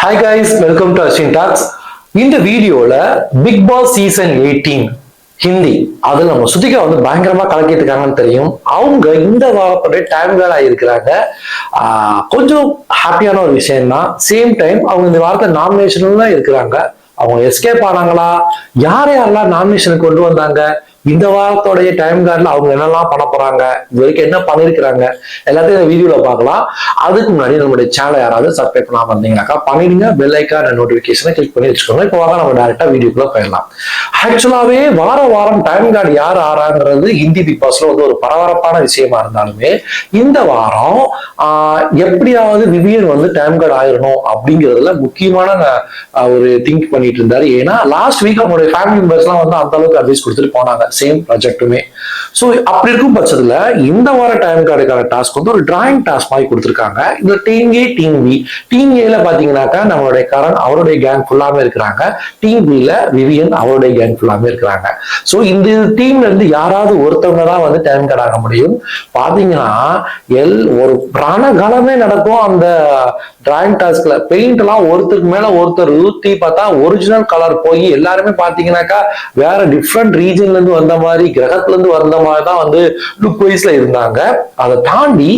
Hi guys welcome to Ashwin talks இந்த வீடியோல Bigg Boss season eighteen Hindi அதுல நம்ம சுதிகா வந்து பயங்கரமா கலக்கிட்டு இருக்காங்கன்னு தெரியும். அவங்க இந்த வாரப்பட்ட டைம் வேலை இருக்கிறாங்க கொஞ்சம் ஹாப்பியான ஒரு விஷயம் தான் சேம் டைம் அவங்க இந்த வாரத்தை நாமினேஷன்ல தான் இருக்கிறாங்க. அவங்க எஸ்கேப் ஆனாங்களா? யார் யாரெல்லாம் நாமினேஷனுக்கு கொண்டு வந்தாங்க? இந்த வாரத்தோடைய டைம் கார்டில் அவங்க என்னெல்லாம் பண்ண போறாங்க இது வரைக்கும் என்ன பண்ணிருக்கிறாங்க எல்லாத்தையும் இந்த வீடியோல பார்க்கலாம். அதுக்கு முன்னாடி நம்மளுடைய சேனலை யாராவது சப்ஸ்கிரைப் பண்ணாம இருந்தீங்கன்னாக்கா பண்ணிடுங்க. பெல் ஐக்கான் நோட்டிபிகேஷனை கிளிக் பண்ணி வச்சுக்கோங்க. இப்போ வாங்க நம்ம டேரக்டா வீடியோக்குள்ள போயிடலாம். ஆக்சுவலாவே வார வாரம் டைம் கார்டு யார் ஆறாங்கிறது ஹிந்தி பிக் பாஸ்ல வந்து ஒரு பரபரப்பான விஷயமா இருந்தாலுமே இந்த வாரம் எப்படியாவது விவியன் வந்து டைம் கார்டு ஆயிடணும் அப்படிங்கிறதுல முக்கியமான ஒரு திங்க் பண்ணிட்டு இருந்தாரு. ஏன்னா லாஸ்ட் வீக் அவங்களுடைய ஃபேமிலி மெம்பர்ஸ்லாம் வந்து அந்த அளவுக்கு அட்வைஸ் கொடுத்துட்டு போனாங்க. சேம் ப்ராஜெக்ட்டுமே ஸோ அப்படி இருக்கும் பட்சத்துல இந்த வார டைம் கார்டுக்கான டாஸ்க் வந்து ஒரு டிராயிங் டாஸ்க் மாதிரி கொடுத்துருக்காங்க. இந்த team A team B team ஏல பாத்தீங்கன்னாக்கா நம்மளுடைய கரண் அவருடைய கேங் ஃபுல்லாமே இருக்கிறாங்க. டீம் பில விவியன் அவருடைய கேங் ஃபுல்லாமே இருக்கிறாங்க. ஸோ இந்த டீம்ல இருந்து யாராவது ஒருத்தவங்க தான் வந்து டைம் கார்டு ஆக முடியும். பாத்தீங்கன்னா எல் ஒரு பிராணகாலமே நடக்கும் அந்த டிராயிங் டாஸ்க்ல பெயிண்ட் எல்லாம் ஒருத்தருக்கு மேல ஒருத்தர் ஊத்தி பார்த்தா ஒரிஜினல் கலர் போய் எல்லாருமே பாத்தீங்கன்னாக்கா வேற டிஃப்ரெண்ட் ரீஜன்ல இருந்து வந்த மாதிரி கிரகத்துல இருந்து வந்த மாதிரி தான் வந்து லுக் வைஸ்ல இருந்தாங்க. அதை தாண்டி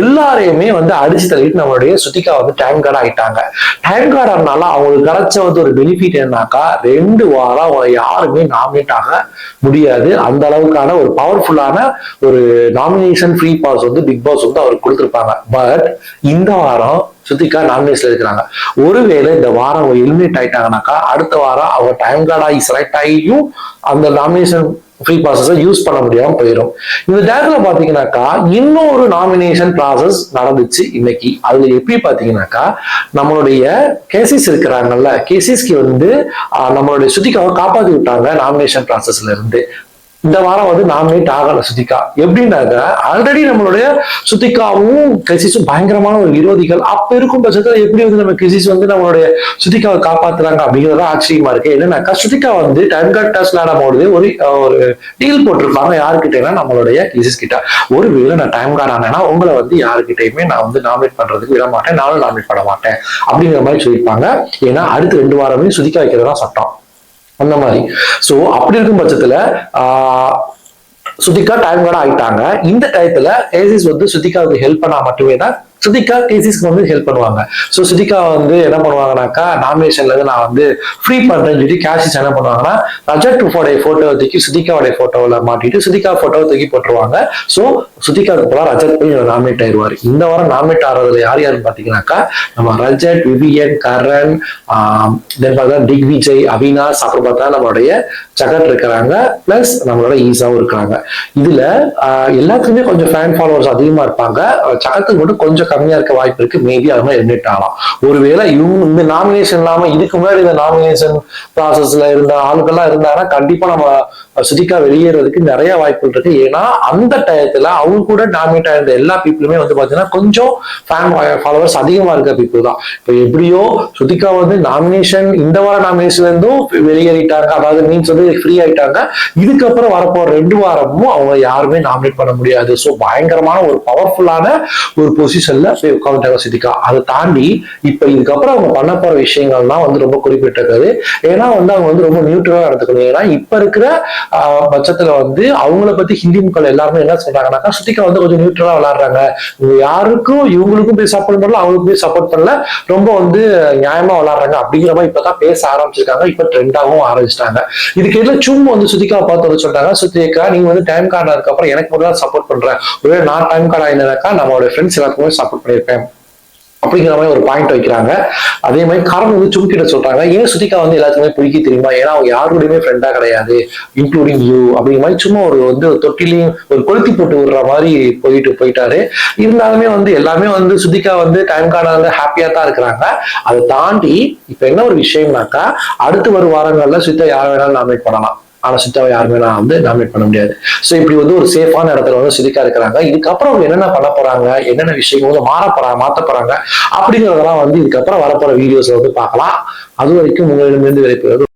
எல்லாரையுமே வந்து அடிச்சு தள்ளிட்டு நம்மளுடைய சுத்திகா வந்து டைம் கார்டு ஆயிட்டாங்க. டைம் கார்டு ஆனால அவங்களுக்கு கிடைச்ச வந்து ஒரு பெனிஃபிட் என்னன்னாக்கா ரெண்டு வாரம் அவங்களை யாருமே நாமினேட் ஆக முடியாது. அந்த அளவுக்கான ஒரு பவர்ஃபுல்லான ஒரு நாமினேஷன் ஃப்ரீ பாஸ் வந்து பிக் பாஸ் வந்து அவருக்கு கொடுத்துருப்பாங்க. பட் இந்த வாரம் சுத்திகா நாமினேஷன்ல இருக்கிறாங்க. ஒருவேளை இந்த வாரம் அவங்க எலிமினேட் ஆயிட்டாங்கனாக்கா அடுத்த வாரம் அவங்க டைம் கார்டாகி ஆகி செலக்ட் ஆகியும் அந்த நாமினேஷன் ஃப்ரீ ப்ராசஸை யூஸ் பண்ண முடியாமல் போயிடும் இந்த டேரக்ட்ல பாத்தீங்கன்னாக்கா இன்னொரு நாமினேஷன் ப்ராசஸ் நடந்துச்சு இன்னைக்கு. அதுல எப்படி பாத்தீங்கன்னாக்கா நம்மளுடைய கேசிஸ் இருக்கிறாங்கல்ல கேசிஸ்க்கு வந்து ஆஹ், நம்மளுடைய சுத்திக்காக காப்பாற்றி விட்டாங்க நாமினேஷன் ப்ராசஸ்ல இருந்து. இந்த வாரம் வந்து நாமினேட் ஆகலை சுத்திகா. எப்படின்னாக்க ஆல்ரெடி நம்மளுடைய சுதிகாவும் கிரிசிஸும் பயங்கரமான ஒரு விரோதிகள். அப்ப இருக்கும் பட்சத்துல எப்படி வந்து நம்ம கிரிசிஸ் வந்து நம்மளுடைய சுதிகாவை காப்பாத்துறாங்க அப்படிங்கிறது ஆச்சரியமா இருக்கு. என்னன்னாக்கா சுத்திகா வந்து டைம் கார்ட் டெஸ்ட் விளையாடும்போது ஒரு ஒரு டீல் போட்டிருப்பாங்க. யாருக்கிட்டேன்னா நம்மளுடைய கிரிசிஸ் கிட்ட. ஒருவேளை நான் டைம் கார்டு ஆனேன்னா உங்களை வந்து யாருக்கிட்டையுமே நான் வந்து நாமினேட் பண்றதுக்கு விட மாட்டேன் நானும் நாமினேட் பண்ண மாட்டேன். அப்படிங்கிற மாதிரி சொல்லியிருப்பாங்க. ஏன்னா அடுத்த ரெண்டு வாரமே சுதிகா வைக்கிறதா சட்டம். அந்த மாதிரி. சோ அப்படி இருக்கும் பட்சத்துல ஆஹ் சுதிகா டைம் கார்டு ஆயிட்டாங்க. இந்த டயத்துல ஏசிஸ் வந்து சுதிகாவுக்கு ஹெல்ப் பண்ணா மட்டுமே தான் சுதிகா கேசிஸ்க்கு வந்து ஹெல்ப் பண்ணுவாங்க. ஸோ சுதிகா வந்து என்ன பண்ணுவாங்கனாக்கா நாமினேஷன்ல இருந்து நான் வந்து ஃப்ரீ பண்றேன்னு சொல்லி கேசிஸ் என்ன பண்ணுவாங்கன்னா ரஜத் டூஃபோடைய போட்டோ தூக்கி சுதிகாவுடைய போட்டோவில் மாட்டிட்டு சுதிகா போட்டோவை தூக்கி போட்டுருவாங்க. ஸோ சுதிகாவுக்கு போல ரஜத் போய் நாமினேட் ஆயிடுவார். இந்த வாரம் நாமினேட் ஆகிறதுல யார் யாருன்னு பார்த்தீங்கன்னாக்கா நம்ம ரஜத் விவியன் கரண் தென் பார்த்தா திக் விஜய் அவினாஷ் அப்புறம் பார்த்தா நம்மளுடைய ஜகத் இருக்கிறாங்க பிளஸ் நம்மளோட ஈஸாவும் இருக்கிறாங்க. இதுல எல்லாத்துக்குமே கொஞ்சம் ஃபேன் ஃபாலோவர்ஸ் அதிகமா இருப்பாங்க. ஜகத்துக்கு மட்டும் கொஞ்சம் கம்மியா இருக்க வாய்ப்பு இருக்கு. மேபி அது மாதிரி எலிமினேட் ஆகலாம். ஒருவேளை இவங்க இந்த நாமினேஷன் இல்லாம இதுக்கு முன்னாடி இந்த நாமினேஷன் ப்ராசஸ்ல இருந்த ஆளுக்கெல்லாம் இருந்தாங்கன்னா கண்டிப்பா நம்ம சுதிகா வெளியேறதுக்கு நிறைய வாய்ப்புகள் இருக்கு. ஏன்னா அந்த டயத்துல அவங்க கூட நாமினேட் ஆயிருந்த எல்லா பீப்புளுமே வந்து பாத்தீங்கன்னா கொஞ்சம் ஃபேன் ஃபாலோவர்ஸ் அதிகமா இருக்க பீப்புள் தான். இப்போ எப்படியோ சுதிகா வந்து நாமினேஷன் இந்த வார நாமினேஷன்ல இருந்தும் வெளியேறிட்டாங்க. அதாவது மீன்ஸ் வந்து ஃப்ரீ ஆயிட்டாங்க. இதுக்கப்புறம் வரப்போற ரெண்டு வாரமும் அவங்க யாருமே நாமினேட் பண்ண முடியாது. ஸோ பயங்கரமான ஒரு பவர்ஃபுல்லான ஒரு பொசிஷன்ல போய் உட்காந்துட்டாங்க சுதிகா அதை தாண்டி இப்ப இதுக்கப்புறம் அவங்க பண்ண போற விஷயங்கள்லாம் வந்து ரொம்ப குறிப்பிட்டிருக்காது. ஏன்னா வந்து அவங்க வந்து ரொம்ப நியூட்ரலா நடந்துக்கணும். ஏன்னா இப்ப இருக்கிற ஆஹ், பட்சத்துல வந்து அவங்கள பத்தி ஹிந்தி மக்கள் எல்லாருமே என்ன சொல்றாங்கன்னாக்கா சுத்திகா வந்து கொஞ்சம் நியூட்ரலா விளாடுறாங்க யாருக்கும் இவங்களுக்கும் போய் சப்போர்ட் பண்ணல அவங்களுக்கும் போய் சப்போர்ட் பண்ணல. ரொம்ப வந்து நியாயமா விளாடுறாங்க அப்படிங்கிற மாதிரி இப்பதான் பேச ஆரம்பிச்சிருக்காங்க. இப்ப ட்ரெண்டாகவும் ஆரம்பிச்சிட்டாங்க. இதுக்கு எல்லாம் சும்மா வந்து சுத்திகா பார்த்து வந்து சொல்றாங்க சுத்திகா நீங்க வந்து டைம் கார்டு அதுக்கப்புறம் எனக்கு மட்டும் தான் சப்போர்ட் பண்றேன். ஒருவேளை நான் டைம் கார்டு ஆயிருந்தாக்கா நம்மளோட ஃப்ரெண்ட்ஸ் எல்லாருக்குமே சப்போர்ட் பண்ணியிருப்பேன். அப்படிங்கிற மாதிரி ஒரு பாயிண்ட் வைக்கிறாங்க. அதே மாதிரி காரணம் வந்து சும்கிட்ட சொல்றாங்க. ஏன் சுதிகா வந்து எல்லாத்துக்குமே பிடிக்க தெரியுமா? ஏன்னா அவங்க யாருடையுமே ஃப்ரெண்டா கிடையாது. இன்க்ளூடிங் யூ அப்படிங்கிற மாதிரி சும்மா ஒரு வந்து தொட்டிலையும் ஒரு கொளுத்தி போட்டு விடுற மாதிரி போயிட்டு போயிட்டாரு. இருந்தாலுமே வந்து எல்லாமே வந்து சுதிகா வந்து டைம் கார்டு வந்து ஹாப்பியா தான் இருக்கிறாங்க. அதை தாண்டி இப்ப என்ன ஒரு விஷயம்னாக்கா அடுத்து வரும் வாரங்கள்ல சுத்தா யார் வேணாலும் நாமினேட் பண்ணலாம். ஆனா சித்தாவை யாருமே நான் வந்து நாமினேட் பண்ண முடியாது. ஸோ இப்படி வந்து ஒரு சேஃபான இடத்துல வந்து சிரிக்கா இருக்கிறாங்க. இதுக்கப்புறம் அவங்க என்னென்ன பண்ண போறாங்க என்னென்ன விஷயங்கள் வந்து மாற போறாங்க மாத்த போறாங்க அப்படிங்கிறதெல்லாம் வந்து இதுக்கப்புறம் வரப்போற வீடியோஸ்ல வந்து பார்க்கலாம். அது வரைக்கும் உங்களிடமிருந்து விடைபெறுவது